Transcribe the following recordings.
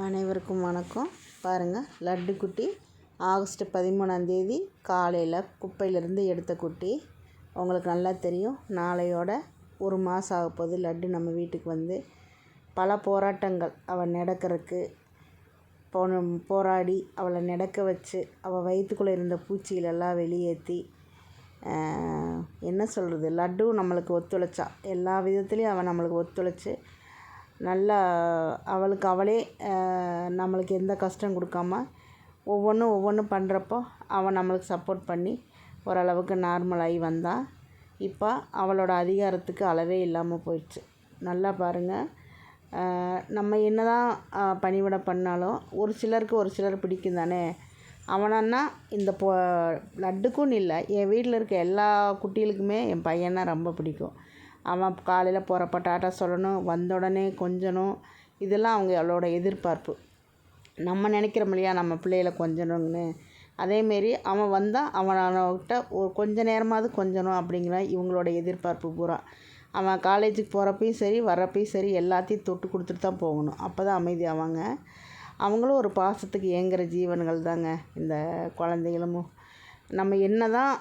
அனைவருக்கும் வணக்கம். பாருங்கள் லட்டு குட்டி ஆகஸ்ட் பதிமூணாந்தேதி காலையில் குப்பையிலேருந்து எடுத்த குட்டி. உங்களுக்கு நல்லா தெரியும் நாளையோட ஒரு மாதம் ஆக போகுது லட்டு நம்ம வீட்டுக்கு வந்து. பல போராட்டங்கள் அவள் நடக்கிறதுக்கு போன போராடி அவளை நடக்க வச்சு அவள் வயிற்றுக்குள்ளே இருந்த பூச்சிகளெல்லாம் வெளியேற்றி என்ன சொல்கிறது லட்டு நம்மளுக்கு ஒத்துழைச்சா. எல்லா விதத்துலேயும் அவள் நம்மளுக்கு ஒத்துழைச்சி நல்லா அவளுக்கு அவளே நம்மளுக்கு எந்த கஷ்டம் கொடுக்காம ஒவ்வொன்றும் ஒவ்வொன்றும் பண்ணுறப்போ அவள் நம்மளுக்கு சப்போர்ட் பண்ணி ஓரளவுக்கு நார்மலாகி வந்தாள் இப்போ அவளோட அதிகாரத்துக்கு அளவே இல்லாமல் போயிடுச்சு. நல்லா பாருங்கள் நம்ம என்ன தான் பணிவிட பண்ணாலும் ஒரு சிலருக்கு ஒரு சிலர் பிடிக்கும் தானே? அவனன்னா இந்த பொ லட்டுக்குன்னு இல்லை. என் வீட்டில் இருக்க எல்லா குட்டிகளுக்குமே என் பையன்னா ரொம்ப பிடிக்கும். அவன் காலையில் போகிறப்ப டாட்டா சொல்லணும் வந்த உடனே கொஞ்சணும். இதெல்லாம் அவங்க அவளோட எதிர்பார்ப்பு. நம்ம நினைக்கிறோம் இல்லையா நம்ம பிள்ளைகளை கொஞ்சணும்னு. அதேமாரி அவன் வந்தால் அவன்கிட்ட ஒரு கொஞ்ச நேரமாவது கொஞ்சணும் அப்படிங்கிற இவங்களோட எதிர்பார்ப்பு பூரா. அவன் காலேஜுக்கு போகிறப்பையும் சரி வர்றப்பையும் சரி எல்லாத்தையும் தொட்டு கொடுத்துட்டு தான் போகணும். அப்போ தான் அமைதி ஆவாங்க. அவங்களும் ஒரு பாசத்துக்கு ஏங்குகிற ஜீவன்கள் தாங்க இந்த குழந்தைகளும். நம்ம என்ன தான்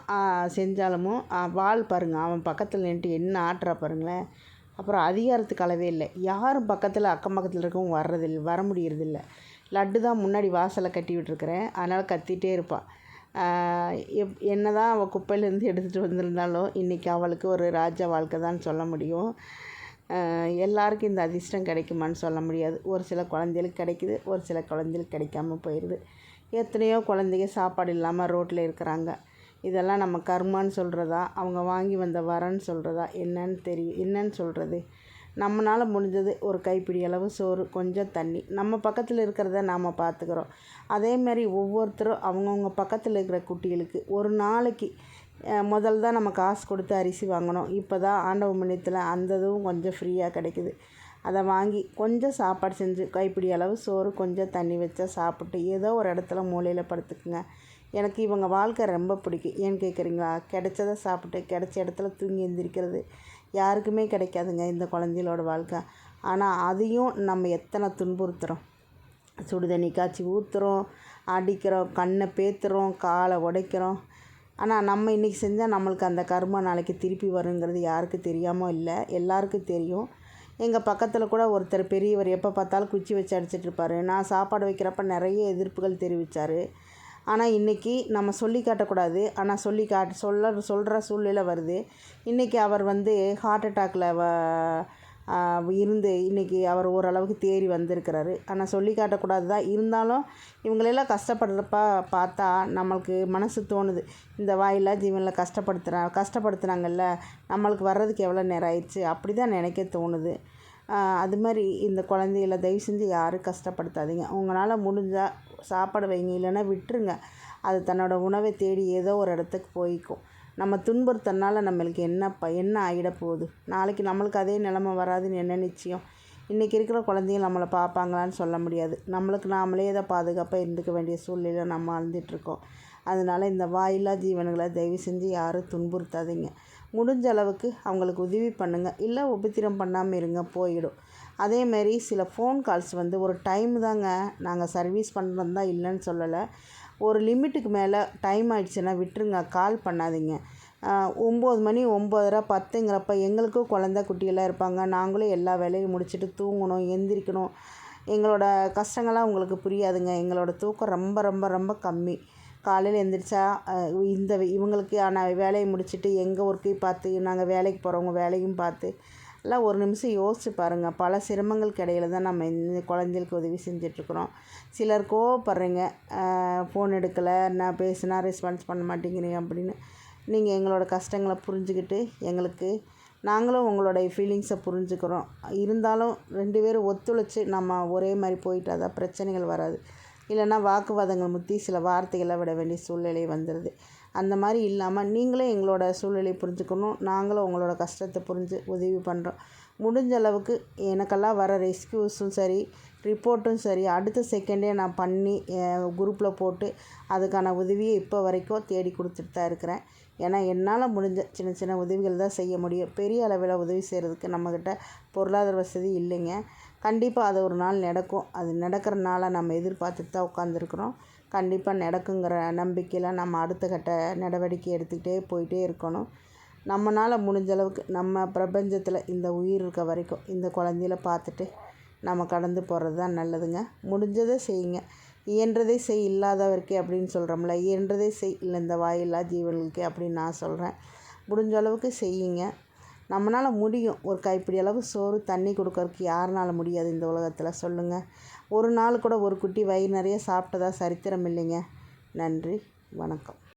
செஞ்சாலும் வால் பாருங்கள் அவன் பக்கத்தில் நின்றுட்டு என்ன ஆட்டுறா பாருங்களேன். அப்புறம் அதிகாரத்துக்கு அளவே இல்லை. யாரும் பக்கத்தில் அக்கம் பக்கத்தில் இருக்கவும் வர்றதில்லை வர முடியறதில்ல. லட்டு தான் முன்னாடி வாசலை கட்டி விட்டுருக்குறேன். அதனால் கத்திகிட்டே இருப்பாள் எப் என்ன தான் அவள் குப்பையிலேருந்து எடுத்துகிட்டு வந்திருந்தாலும் இன்றைக்கி அவளுக்கு ஒரு ராஜா வாழ்க்கை தான் சொல்ல முடியும். எல்லாருக்கும் இந்த அதிர்ஷ்டம் கிடைக்குமான்னு சொல்ல முடியாது. ஒரு சில குழந்தைகளுக்கு கிடைக்குது ஒரு சில குழந்தைகளுக்கு கிடைக்காம போயிடுது எத்தனையோ குழந்தைங்க சாப்பாடு இல்லாமல் ரோட்டில் இருக்கிறாங்க. இதெல்லாம் நம்ம கர்மான்னு சொல்கிறதா அவங்க வாங்கி வந்த வரன்னு சொல்கிறதா என்னன்னு தெரியும் என்னன்னு சொல்கிறது நம்மளால் முடிஞ்சது ஒரு கைப்பிடி அளவு சோறு கொஞ்சம் தண்ணி. நம்ம பக்கத்தில் இருக்கிறத நாம் பார்த்துக்குறோம் அதேமாரி ஒவ்வொருத்தரும் அவங்கவுங்க பக்கத்தில் இருக்கிற குட்டிகளுக்கு ஒரு நாளைக்கு முதல் தான் நம்ம காசு கொடுத்து அரிசி வாங்கணும். இப்போ தான் ஆண்டவ முன்னியத்தில் அந்த இதுவும் கொஞ்சம் ஃப்ரீயாக கிடைக்குது. அதை வாங்கி கொஞ்சம் சாப்பாடு செஞ்சு கைப்பிடி அளவு சோறு கொஞ்சம் தண்ணி வச்சா சாப்பிட்டு ஏதோ ஒரு இடத்துல மூலையில் படுத்துக்குங்க. எனக்கு இவங்க வாழ்க்கை ரொம்ப பிடிக்கும். ஏன்னு கேட்குறீங்களா? கிடைச்சதை சாப்பிட்டு கிடைச்ச இடத்துல தூங்கி எழுந்திரிக்கிறது யாருக்குமே கிடைக்காதுங்க இந்த குழந்தைகளோட வாழ்க்கை. ஆனால் அதையும் நம்ம எத்தனை துன்புறுத்துகிறோம் சுடு தண்ணி காய்ச்சி ஊற்றுறோம் அடிக்கிறோம் கண்ணை பேத்துறோம் காலை உடைக்கிறோம். ஆனால் நம்ம இன்றைக்கி செஞ்சால் நம்மளுக்கு அந்த கர்மம் நாளைக்கு திருப்பி வருங்கிறது யாருக்கு தெரியாமல் இல்லை. எல்லாருக்கும் தெரியும். எங்கள் பக்கத்தில் கூட ஒருத்தர் பெரியவர் எப்போ பார்த்தாலும் குச்சி வச்சு அடிச்சிட்ருப்பாரு நான் சாப்பாடு வைக்கிறப்ப நிறைய எதிர்ப்புகள் தெரிவித்தார் ஆனால் இன்றைக்கி நம்ம சொல்லி காட்டக்கூடாது. ஆனால் சொல்லி காட்டு சொல்ல சொல்கிற சூழ்நிலை வருது. இன்றைக்கி அவர் வந்து ஹார்ட் அட்டாக்கில் வ இருந்து இன்றைக்கி அவர் ஓரளவுக்கு தேறி வந்திருக்கிறாரு. ஆனால் சொல்லி காட்டக்கூடாது தான் இருந்தாலும் இவங்களெல்லாம் கஷ்டப்படுறப்ப பார்த்தா நம்மளுக்கு மனசு தோணுது. இந்த வாயில்லா ஜீவனில் கஷ்டப்படுத்துகிறா கஷ்டப்படுத்துனாங்கல்ல நம்மளுக்கு வர்றதுக்கு எவ்வளோ நேரம் ஆயிடுச்சு? அப்படி தான் நினைக்க தோணுது. அது மாதிரி இந்த குழந்தைகள தயவு செஞ்சு யாரும் கஷ்டப்படுத்தாதீங்க. உங்களால் முடிஞ்சால் சாப்பாடு வைங்க. இல்லைன்னா விட்டுருங்க. அது தன்னோட உணவை தேடி ஏதோ ஒரு இடத்துக்கு போய்க்கும். நம்ம துன்புறுத்தனால நம்மளுக்கு என்ன ப என்ன ஆகிட போகுது நாளைக்கு நம்மளுக்கு அதே நிலமை வராதுன்னு என்ன நிச்சயம்? இன்றைக்கி இருக்கிற குழந்தைங்க நம்மளை பார்ப்பாங்களான்னு சொல்ல முடியாது. நம்மளுக்கு நாமளே தான் பாதுகாப்பாக இருந்துக்க வேண்டிய சூழ்நிலையில் நம்ம வாழ்ந்துட்டுருக்கோம். அதனால் இந்த வாயில்லா ஜீவன்களை தயவு செஞ்சு யாரும் துன்புறுத்தாதீங்க. முடிஞ்ச அளவுக்கு அவங்களுக்கு உதவி பண்ணுங்கள் இல்லை உபத்திரம் பண்ணாமல் இருங்க போயிடும். அதேமாரி சில ஃபோன் கால்ஸ் வந்து ஒரு டைம் தாங்க நாங்கள் சர்வீஸ் பண்ணுறது தான் இல்லைன்னு சொல்லலை. ஒரு லிமிட்டுக்கு மேலே டைம் ஆகிடுச்சுன்னா விட்டுருங்க கால் பண்ணாதீங்க. ஒம்பது மணி ஒம்பதரை பத்துங்கிறப்ப எங்களுக்கும் குழந்த குட்டியெல்லாம் இருப்பாங்க. நாங்களும் எல்லா வேலையும் முடிச்சுட்டு தூங்கணும் எந்திரிக்கணும். எங்களோட கஷ்டங்கள்லாம் உங்களுக்கு புரியாதுங்க. எங்களோட தூக்கம் ரொம்ப ரொம்ப ரொம்ப கம்மி. காலையில் எழுந்திரிச்சா இந்த இவங்களுக்கு ஆனால் வேலையை முடிச்சுட்டு எங்கள் ஒர்க்கையும் பார்த்து நாங்கள் வேலைக்கு போகிறவங்க வேலையும் பார்த்து எல்லாம் ஒரு நிமிஷம் யோசித்து பாருங்கள் பல சிரமங்களுக்கு இடையில தான் நம்ம இந்த குழந்தைகளுக்கு உதவி செஞ்சிட்ருக்குறோம் சிலர் கோவப்படுறீங்க. ஃபோன் எடுக்கலை நான் பேசினா ரெஸ்பான்ஸ் பண்ண மாட்டேங்கிறீங்க அப்படின்னு. நீங்கள் எங்களோட கஷ்டங்களை புரிஞ்சுக்கிட்டு எங்களுக்கு நாங்களும் உங்களுடைய ஃபீலிங்ஸை புரிஞ்சுக்கிறோம். இருந்தாலும் ரெண்டு பேரும் ஒத்துழைச்சி நம்ம ஒரே மாதிரி போயிட்டா தான் பிரச்சனைகள் வராது. இல்லைன்னா வாக்குவாதங்கள் முற்றி சில வார்த்தைகளை விட வேண்டிய சூழ்நிலை வந்துடுது அந்த மாதிரி இல்லாமல் நீங்களே எங்களோட சூழ்நிலையை புரிஞ்சுக்கணும். நாங்களும் உங்களோட கஷ்டத்தை புரிஞ்சு உதவி பண்ணுறோம் முடிஞ்ச அளவுக்கு எனக்கெல்லாம் வர ரெஸ்கியூஸும் சரி ரிப்போர்ட்டும் சரி அடுத்த செகண்டே நான் பண்ணி குரூப்பில் போட்டு அதுக்கான உதவியை இப்போ வரைக்கும் தேடி கொடுத்துட்டு தான் இருக்கிறேன். ஏன்னா என்னால் முடிஞ்ச சின்ன சின்ன உதவிகள் தான் செய்ய முடியும். பெரிய அளவில் உதவி செய்கிறதுக்கு நம்மக்கிட்ட பொருளாதார வசதி இல்லைங்க. கண்டிப்பாக அது ஒரு நாள் நடக்கும். அது நடக்கிற நாளை நம்ம எதிர்பார்த்துட்டு தான் உட்காந்துருக்குறோம் கண்டிப்பாக நடக்குங்கிற நம்பிக்கையில் நம்ம அடுத்த கட்ட நடவடிக்கை எடுத்துக்கிட்டே போயிட்டே இருக்கணும். நம்மளால் முடிஞ்ச அளவுக்கு நம்ம பிரபஞ்சத்தில் இந்த உயிர் இருக்க வரைக்கும் இந்த குழந்தையில பார்த்துட்டு நம்ம கடந்து போகிறது தான் நல்லதுங்க. முடிஞ்சதை செய்யுங்க. இயன்றதை செய் இல்லாதவருக்கே அப்படின்னு சொல்கிறோம்ல இயன்றதை செய். இல்லை இந்த வாயில்லா ஜீவன்களுக்கே அப்படின்னு நான் சொல்கிறேன் முடிஞ்ச அளவுக்கு செய்யுங்க. நம்மளால் முடியும். ஒரு கைப்பிடி அளவு சோறு தண்ணி கொடுக்கறதுக்கு யாருனால முடியாது இந்த உலகத்தில். சொல்லுங்கள் ஒரு நாள் கூட ஒரு குட்டி வயிறு நிறைய சாப்பிட்டதா சரித்திரம் இல்லைங்க. நன்றி. வணக்கம்.